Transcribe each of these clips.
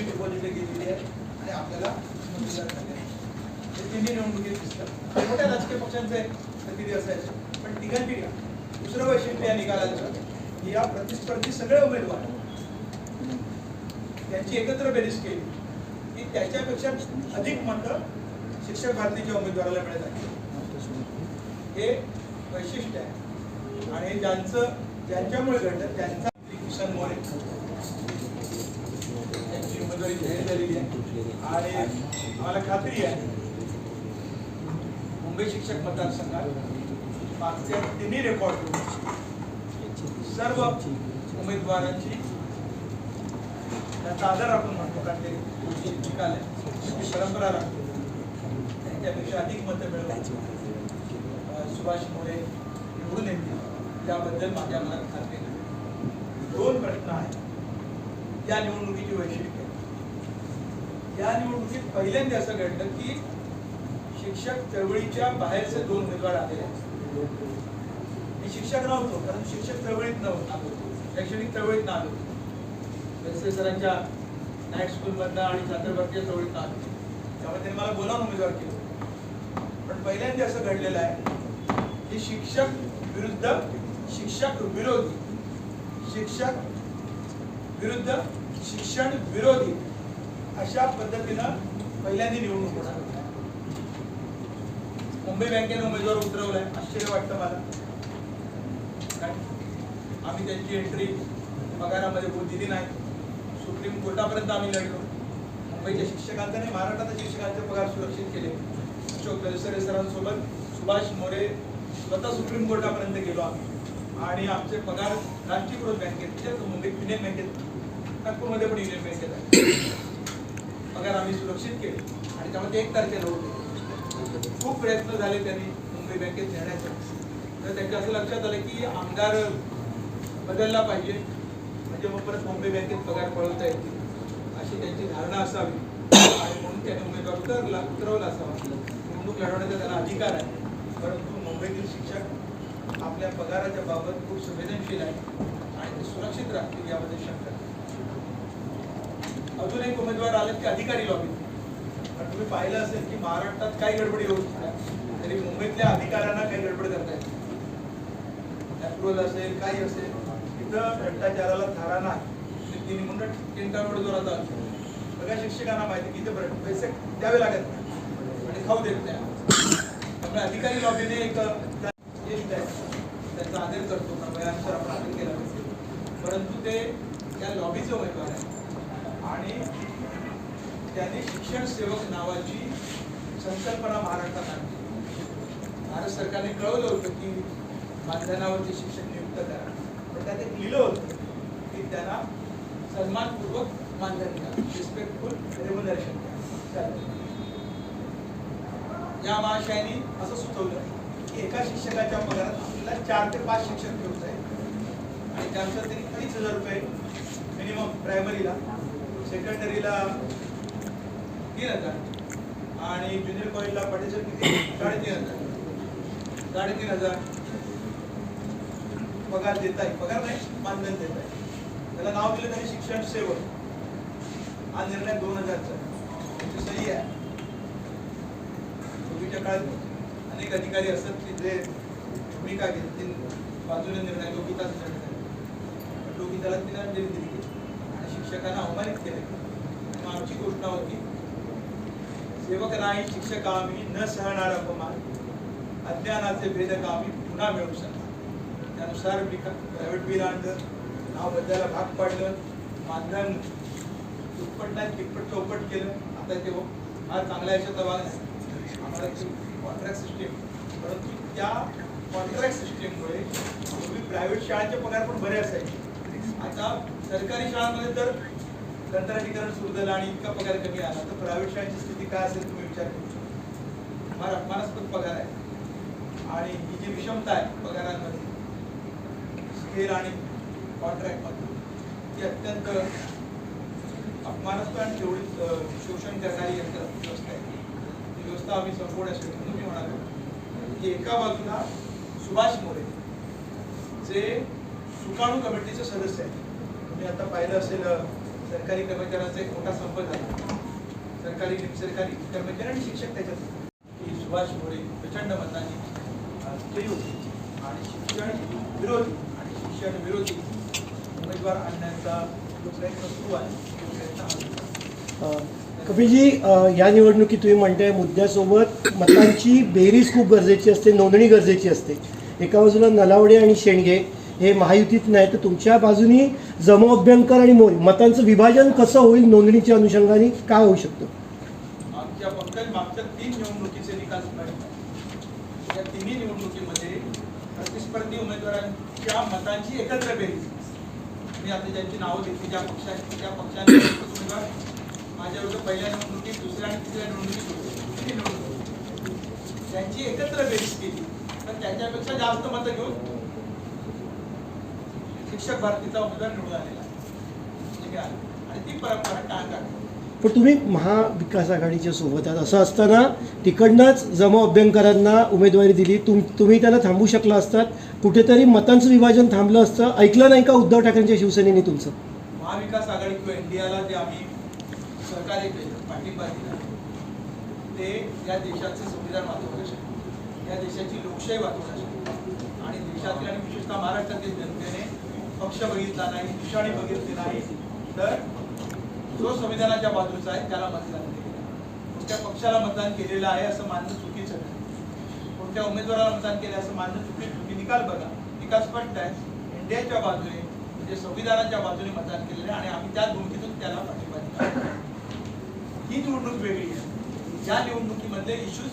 की डिपॉझिट गेलेली आहे आणि आपल्याला मतदार झाले आहे. हे तिन्ही निवडणुकीत दिसतात मोठ्या राजकीय पक्षांचे प्रतिनिधी असायचे. पण तिघांची घ्या दुसरं वैशिष्ट्य या निकालाचं की या प्रतिस्पर्धी सगळे उमेदवार त्यांची एकत्र बेरीज केली की त्याच्यापेक्षा अधिक मतं शिक्षक भारतीच्या उमेदवाराला मिळत आहे हे वैशिष्ट्य आहे. आणि ज्यांचं ज्यांच्यामुळे घडलं त्यांचा किसन मोरे त्यांची उमेदवारी जाहीर झालेली आहे आणि आम्हाला खात्री आहे. मुंबई शिक्षक मतदारसंघात मागच्या तिन्ही रेकॉर्ड सर्व उमेदवारांची त्याचा आदर आपण म्हणतो कारण ते निकाल आहे परंपरा राखतो त्यांच्यापेक्षा अधिक मतं मिळवायची सुभाष मोरे निवडून येतील. याबद्दल माझ्या मनात खात्री दोन प्रश्न आहेत. या निवडणुकीची वैशिष्ट्य या निवडणुकीत पहिल्यांदा असं घडलं की शिक्षक चळवळीच्या बाहेरचे दोन उमेदवार आलेले आहेत. मी शिक्षक नव्हतो कारण शिक्षक चळवळीत नव्हतो. शैक्षणिक चळवळीत ना आलो. वैसे सरांच्या नाईट स्कूलमधला आणि छात्रभरतीच्या चळवळीत आलो. त्यामुळे त्यांनी मला बोलावून उमेदवार केलं. पण पहिल्यांदा असं घडलेलं आहे की शिक्षक विरुद्ध शिक्षक विरोधी शिक्षक विरुद्ध शिक्षण विरोधी अशा पद्धतीनं पहिल्यांदा निवडणूक होणार. मुंबई बँकेने उमेदवार उतरवलाय आश्चर्य वाटतं मला. आम्ही त्यांची एंट्री पगारामध्ये होऊ दिली नाही. सुप्रीम कोर्टापर्यंत आम्ही लढलो. मुंबईच्या शिक्षकांचा आणि महाराष्ट्राच्या शिक्षकांचे पगार सुरक्षित केले. अशोक दलसरे सरांसोबत सुभाष मोरे स्वतः सुप्रीम कोर्टापर्यंत गेलो आम्ही. आणि आमचे पगार राष्ट्रीयकृत बँकेत म्हणजे मुंबई युनियन बँकेत नागपूरमध्ये पण युनियन बँकेत आहे. पगार आम्ही सुरक्षित केले. आणि त्यामध्ये एक तारखेला होते. खूप प्रयत्न झाले त्यांनी मुंबई बँकेत नेण्याचा. तर त्यांच्या असं लक्षात आलं की आमदार बदलला पाहिजे. म्हणजे मग परत मुंबई बँकेत पगार पळवता येतील. अशी त्यांची धारणा असावी. आणि म्हणून त्याने उमेदवार उतरला उतरवला असावा. निवडणूक लढवण्याचा त्याला अधिकार आहे. परंतु मुंबईतील शिक्षक आपल्या पगाराच्या बाबत खूप संवेदनशील आहे आणि ते सुरक्षित राहतील यामध्ये शंका अजून एक उमेदवार आले की अधिकारी लॉबी पण तुम्ही पाहिलं असेल की महाराष्ट्रात काही गडबडी होऊ शकतात. तरी मुंबईतल्या अधिकाऱ्यांना काही गडबड करता येते अप्रुव्हल असेल काही असेल तिथं भ्रष्टाचाराला थारा नाही. तिने म्हणून टिंटानोड जोरात सगळ्या शिक्षकांना माहिती की इथे पैसे द्यावे लागत नाही. आणि खाऊ देत नाही. त्यामुळे अधिकारी लॉबीने एक ज्येष्ठ आहे त्याचा आदर करतो. आपण आदर केला पाहिजे. परंतु ते त्या लॉबीचे उमेदवार आहे आणि त्यांनी शिक्षण सेवक नावाची संकल्पना महाराष्ट्रात आणली. भारत सरकारने कळवलं होतं की मानधनावरचे शिक्षण नियुक्त करा. पण त्यात एक लिहिलं होतं की त्यांना सन्मानपूर्वक मानधन द्या रिस्पेक्टफुल रेम्युनरेशन द्या या महाशयानी असं सुचवलं की एका शिक्षकाच्या पगारात आपल्याला चार ते पाच शिक्षक घेऊन जाईल. आणि त्यांचं तरी अडीच हजार रुपये मिनिमम प्रायमरीला सेकंडरीला तीन हजार. आणि ज्युनियर कॉलेजला पाटील किती? साडेतीन हजार. साडेतीन हजार. पगार देत आहे पगार नाही मानधन देत आहे त्याला नाव दिलं तरी शिक्षण सेवक हा निर्णय दोन हजारचा. सही आहे. पूर्वीच्या काळात अनेक अधिकारी असतात की जे भूमिका घेतील. बाजूने निर्णय लोकिताच निर्णय पण लोकिताला तिलांजली दिली शिक्षकांना अवमानित केले. मग आमची घोषणा होती सेवक नाही शिक्षक आम्ही न सहणार अपमान अज्ञानाचे भेदक आम्ही पुन्हा मिळवू शकणार त्यानुसार मी प्रायव्हेट बिल आणलं नाव बदलायला भाग पाडलं मानधन दुप्पट नाही तिप्पट चौपट केलं. आता ते हो, फार चांगल्या याच्यात भाग नाही आम्हाला कॉन्ट्रॅक्ट सिस्टीम परंतु त्या कॉन्ट्रॅक्ट सिस्टीममुळे पूर्वी प्रायव्हेट शाळेचे पगार पण बरे असायचे. आता सरकारी शाळांमध्ये तर कंत्राटीकरण सुरू झालं आणि इतका पगार कमी आला. तर प्रायव्हेट शाळेची स्थिती काय असेल तुम्ही विचार करू शकता. फार अपमानास्पद पगार आहे. आणि ही जी विषमता आहे पगारांमध्ये स्केल आणि कॉन्ट्रॅक्टमध्ये ती अत्यंत अपमानास्पद आणि तेवढी शोषण करणारी यंत्र व्यवस्था आहे. ती व्यवस्था आम्ही संपवण्यासाठी म्हणून मी म्हणालो की एका बाजूला सुभाष मोरे जे सुकाणू कमिटीचे सदस्य आहेत. तुम्ही आता पाहिलं असेल सरकारी कर्मचाऱ्यांचा एक मोठा संप झाला. सरकारी सरकारी कर्मचारी आणि शिक्षक त्याच्यात. की सुभाष मोरे प्रचंड मतांनी आणि शिक्षण विरोधी आणि शिक्षण विरोधी उमेदवार आणण्याचा जो प्रयत्न सुरू आहे कपिलजी या निवडणुकीत तुम्ही म्हणताय मुद्द्यासोबत मतांची बेरीज खूप गरजेची असते नोंदणी गरजेची असते. एका बाजूला नलावडे आणि शेंडगे हे महायुतीत नाही तर तुमच्या बाजूनी जमो अभ्यंकर आणि मोरे मतांचं विभाजन कसं होईल नोंदणीच्या अनुषंगाने काय होऊ शकतं? आमच्या मागच्या तीन निवडणुकीचे निकाल सुनावले या तिन्ही निवडणुकीमध्ये प्रतिस्पर्धी उमेदवारांच्या मतांची एकत्र बेरीज. मी आता ज्यांची नावं घेतली ज्या पक्षांची त्या पक्षांचे उमेदवार माझ्या विरुद्ध पहिल्या निवडणुकीत दुसऱ्या आणि तिसऱ्या निवडणुकीत निवडणुकीत. त्यांची एकत्र बेरीज केली तर त्याच्यापेक्षा जास्त मतं घेऊन शिक्षक भारतीचा उमेदवार निवडून आलेला. ठीक आहे? आणि ती परंपरा टाळ काढली पण तुम्ही महाविकास आघाडीच्या सोबत आहात. असं असताना तिकडनंच जमो अभ्यंकरांना उमेदवारी दिली. तुम तुम्ही त्यांना थांबू शकला असतात. कुठेतरी मतांचं विभाजन थांबलं असतं. ऐकलं नाही का उद्धव ठाकरेंच्या शिवसेनेने तुमचं? महाविकास आघाडी किंवा इंडियाला जे आम्ही सहकार्य केलं पाठिंबा दिला ते या देशाचं संविधान वाचवण्यासाठी या देशाची लोकशाही वाचवण्यासाठी आणि देशातील आणि विशेषतः महाराष्ट्रातील जनतेने पक्ष बघितला नाही निशाणी बघितली नाही तर जो संविधानाच्या बाजूचा आहे त्याला मतदान केलेलं आहे. कोणत्या पक्षाला मतदान केलेलं आहे असं मानणं चुकीचं नाही. कोणत्या उमेदवाराला मतदान केलं असं मानणं चुकीचं तुम्ही निकाल बघा. निकाल स्पष्ट आहे. इंडियाच्या बाजूने म्हणजे संविधानाच्या बाजूने मतदान केलेलं आहे आणि आम्ही त्या भूमिकेतून त्याला पाठिंबा दिला ही निवडणूक वेगळी आहे. या निवडणुकीमधले इश्यूज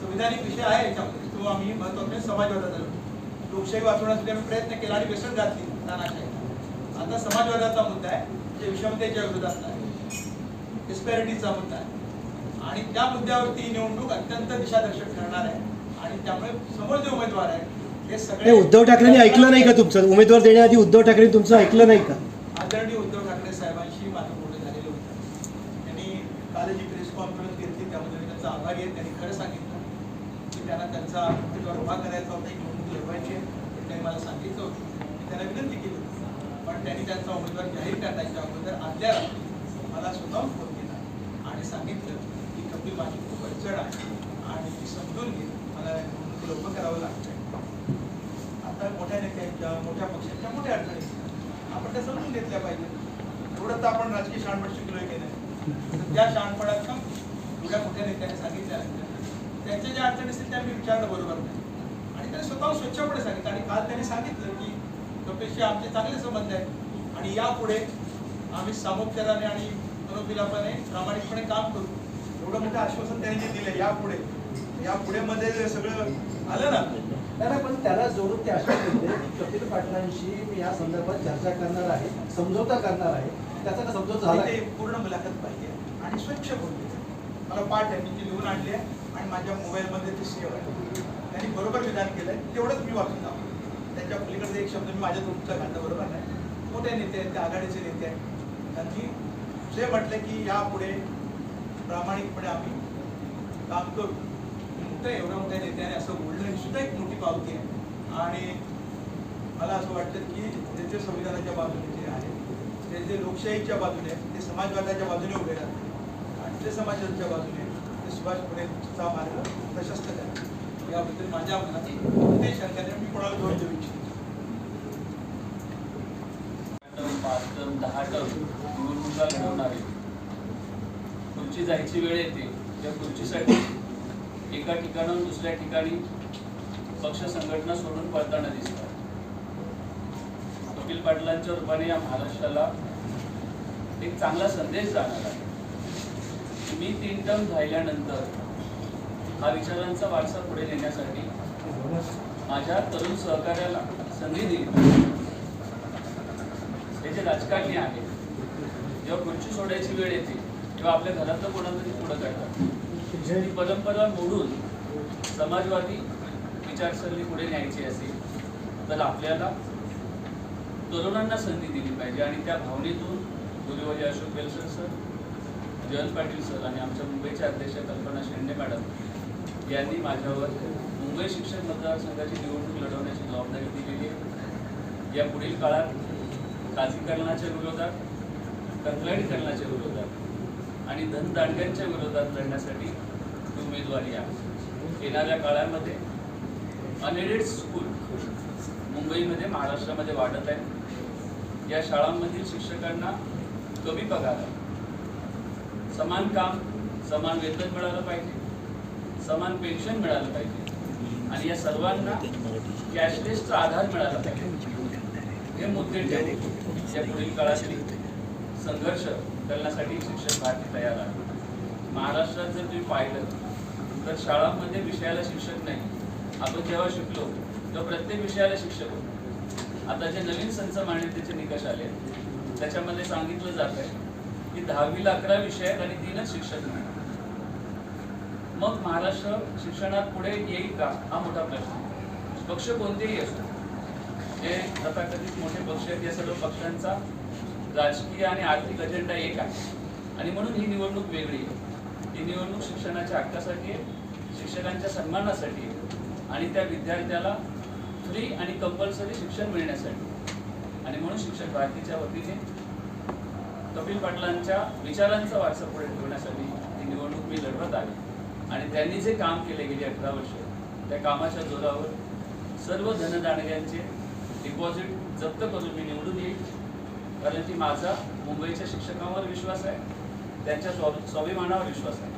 संविधानिक विषय आहे याच्यामध्ये. तो आम्ही महत्त्वाचे समाजवादाचा लोकशाही वाचवण्यासाठी आम्ही प्रयत्न केला आणि बेसड घातली. नानाशाही आता समाजवादाचा मुद्दा आहे जे विषमतेच्या विरोधात आहे. डिस्पॅरिटीचा मुद्दा आहे. आणि त्या मुद्द्यावरती ही निवडणूक अत्यंत दिशादर्शक ठरणार आहे. आणि त्यामुळे समोर जे उमेदवार आहेत हे सगळे नाही उद्धव ठाकरेंनी ऐकलं नाही का तुमचं? उमेदवार देण्याआधी उद्धव ठाकरे तुमचं ऐकलं नाही का? आदरणीय उद्धव ठाकरे साहेबांशी माझं बोलणं झालेलं होतं. त्यांनी काल जी प्रेस कॉन्फरन्स घेतली त्यामध्ये मी त्यांचा आभारी आहे. त्यांनी खरं सांगितलं की त्यांना त्यांचा उमेदवार उभा करायचा होता निवडणूक लढवायची आहे. हे त्यांनी मला सांगितलं होतं. त्याला विनंती केली होती. पण त्यांनी त्यांचा उमेदवार जाहीर करण्याच्या अगोदर आदल्या रात्री मला स्वतःहून फोन केला आणि सांगितलं की कपिल माझी खूप अडचण आहे आणि ती समजून घे मला निवडणुकीला उभं करावं लागतंय. आता मोठ्या नेत्यांच्या मोठ्या पक्षांच्या मोठ्या अडचणी आपण त्या समजून घेतल्या पाहिजे एवढं तर आपण राजकीय शहाणपण शिकलोय की नाही. तर त्या शहाणपणात एवढ्या मोठ्या नेत्याने सांगितल्या त्यांच्या ज्या अडचणी असतील त्या मी विचारणं बरोबर नाही. आणि त्यांनी स्वतः स्वच्छपणे सांगितलं. आणि काल त्यांनी सांगितलं की कपिलशी आमचे चांगले संबंध आहेत. आणि यापुढे आम्ही सामोपचाराने आणि मनोबिलापाने प्रामाणिकपणे काम करू. एवढं मोठं आश्वासन त्यांनी दिलं यापुढे. यापुढे मध्ये जे सगळं आलं ना? नाही नाही, पण त्याला जोडून ते केले की कपिल पाटलांशी मी या संदर्भात चर्चा करणार आहे समझोता करणार आहे. त्याचा का समझोता झाला? ते पूर्ण मुलाखत पाहिजे आणि स्वच्छ बोलले. मला पाठ आहे मी ती लिहून आणली आहे आणि माझ्या मोबाईलमध्ये ती सेव्ह आहे. त्यांनी बरोबर विधान केलंय तेवढंच मी वाचून त्याच्या पलीकडे एक शब्द मी माझ्या तुमचं घालणं बरोबर आहे मोठे नेते आहेत ते आघाडीचे नेते आहेत. त्यांनी जे म्हटले की यापुढे प्रामाणिकपणे आम्ही काम करू. मोठ्या एवढ्या मोठ्या नेत्याने असं बोलणं ही सुद्धा एक मोठी पावती आहे. आणि मला असं वाटतं की जे जे संविधानाच्या बाजूने जे आहे जे जे लोकशाहीच्या बाजूने आहे, ते समाजवादाच्या बाजूने उभे राहतात आणि ते समाजाच्या बाजूने ते सुभाष पुढेचा मार्ग प्रशस्त करा याबद्दल माझ्या मनात ते मी कोणाला दोष देऊ इच्छितो पाच दहा टर्म निवडणुका लढवणारे खुर्ची जायची वेळ येते. त्या खुर्चीसाठी एका ठिकाणाहून दुसऱ्या ठिकाणी पक्ष संघटना सोडून पळताना दिसतात. कपिल पाटलांच्या रूपाने या महाराष्ट्राला एक चांगला संदेश जाणार आहे. मी तीन टर्म राहिल्यानंतर हा विचारांचा वारसा पुढे नेण्यासाठी माझ्या तरुण सहकार्याला संधी दिली. हे जे राजकारणी आहे जेव्हा खुर्ची सोडायची वेळ येते तेव्हा आपल्या घरातलं कोणाला तरी पुढं काढतात ही परंपरा मोडून समाजवादी विचारसरणी पुढे न्यायची असेल तर आपल्याला तरुणांना संधी दिली पाहिजे. आणि त्या भावनेतून उमेदवारी अशोक बेलसर सर जयंत पाटील सर आणि आमच्या मुंबईच्या अध्यक्ष कल्पना शेंडे मॅडम यांनी माझ्यावर मुंबई शिक्षक मतदारसंघाची निवडणूक लढवण्याची जबाबदारी दिलेली आहे. या पुढील काळात खाजगीकरणाच्या विरोधात कंत्राटीकरणाच्या विरोधात आणि धनदांड्यांच्या विरोधात लढण्यासाठी उमेदवारी आहे. येणाऱ्या काळामध्ये अनएडेड स्कूल मुंबईमध्ये महाराष्ट्रामध्ये वाढत आहे. या शाळांमधील शिक्षकांना कमी पगार आहे. समान काम समान वेतन मिळालं पाहिजे. समान पेन्शन मिळालं पाहिजे. आणि या सर्वांना कॅशलेसचा आधार मिळाला पाहिजे. हे मुद्दे ठेवून या पुढील काळातील संघर्ष करण्यासाठी शिक्षक भारती तयार आहे. महाराष्ट्रात जर तुम्ही पाहिलं तर शाळांमध्ये विषयाला शिक्षक नाही. आपण जेव्हा शिकलो तेव्हा प्रत्येक विषयाला शिक्षक होतो. आता जे नवीन संच मान्यतेचे निकष आले त्याच्यामध्ये सांगितलं जात आहे की दहावीला अकरा विषय आणि तीनच शिक्षक नाही. मग महाराष्ट्र शिक्षणात पुढे येईल का? हा मोठा प्रश्न पक्ष कोणतेही असो जे तथाकथित मोठे पक्ष आहेत या सर्व पक्षांचा राजकीय आणि आर्थिक अजेंडा एक आहे. आणि म्हणून ही निवडणूक वेगळी आहे. ही निवडणूक शिक्षणाच्या हक्कासाठी आहे शिक्षकांच्या सन्मानासाठी आहे आणि त्या विद्यार्थ्याला फ्री आणि कंपल्सरी शिक्षण मिळण्यासाठी आणि म्हणून शिक्षक भारतीच्या वतीने कपिल पाटलांच्या विचारांचा वारसा पुढे ठेवण्यासाठी ही निवडणूक मी लढवत आहे. आणि त्यांनी जे काम केले गेली अठरा वर्ष त्या कामाच्या जोरावर सर्व धनदाणग्यांचे डिपॉझिट जप्त करून मी निवडून येईल. कारण की माझा मुंबईच्या शिक्षकांवर विश्वास आहे त्यांच्या स्वा- स्वाभिमानावर विश्वास आहे.